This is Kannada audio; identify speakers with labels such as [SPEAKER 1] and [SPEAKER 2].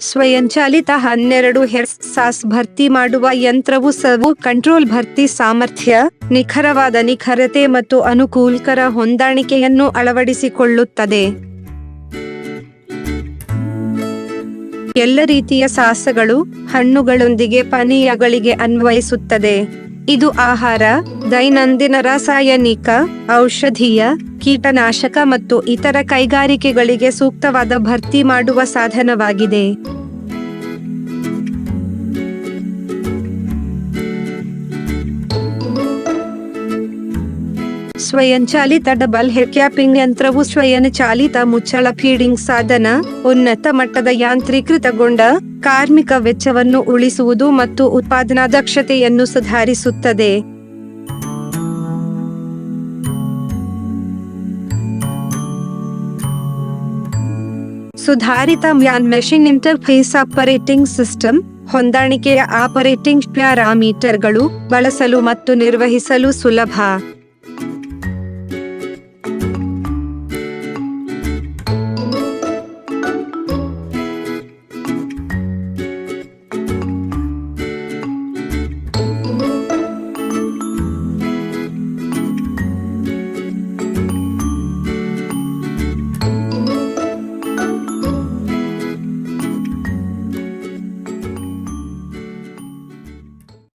[SPEAKER 1] ಸ್ವಯಂಚಾಲಿತ ಹನ್ನೆರಡು ಹೆರ್ಸ್ ಸಾಸ್ ಭರ್ತಿ ಮಾಡುವ ಯಂತ್ರವು ಸವು ಕಂಟ್ರೋಲ್ ಭರ್ತಿ ಸಾಮರ್ಥ್ಯ, ನಿಖರವಾದ ನಿಖರತೆ ಮತ್ತು ಅನುಕೂಲಕರ ಹೊಂದಾಣಿಕೆಯನ್ನು ಅಳವಡಿಸಿಕೊಳ್ಳುತ್ತದೆ. ಎಲ್ಲ ರೀತಿಯ ಸಾಸಗಳು ಹಣ್ಣುಗಳೊಂದಿಗೆ ಪಾನೀಯಗಳಿಗೆ ಅನ್ವಯಿಸುತ್ತದೆ. ಇದು ಆಹಾರ, ದೈನಂದಿನ ರಾಸಾಯನಿಕ, ಔಷಧೀಯ ಕೀಟನಾಶಕ ಮತ್ತು ಇತರ ಕೈಗಾರಿಕೆಗಳಿಗೆ ಸೂಕ್ತವಾದ ಭರ್ತಿ ಮಾಡುವ ಸಾಧನವಾಗಿದೆ. ಸ್ವಯಂಚಾಲಿತ ಡಬಲ್ ಹೆಕ್ಯಾಪಿಂಗ್ ಕ್ಯಾಪಿಂಗ್ ಯಂತ್ರವು ಸ್ವಯಂಚಾಲಿತ ಮುಚ್ಚಳ ಫೀಡಿಂಗ್ ಸಾಧನ, ಉನ್ನತ ಮಟ್ಟದ ಯಾಂತ್ರೀಕೃತಗೊಂಡ ಕಾರ್ಮಿಕ ವೆಚ್ಚವನ್ನು ಉಳಿಸುವುದು ಮತ್ತು ಉತ್ಪಾದನಾ ದಕ್ಷತೆಯನ್ನು ಸುಧಾರಿಸುತ್ತದೆ. ಸುಧಾರಿತ man machine interface operating system ಹೊಂದಾಣಿಕೆಯ ಆಪರೇಟಿಂಗ್ ಪ್ಯಾರಾಮೀಟರ್ಗಳು ಬಳಸಲು ಮತ್ತು ನಿರ್ವಹಿಸಲು ಸುಲಭ.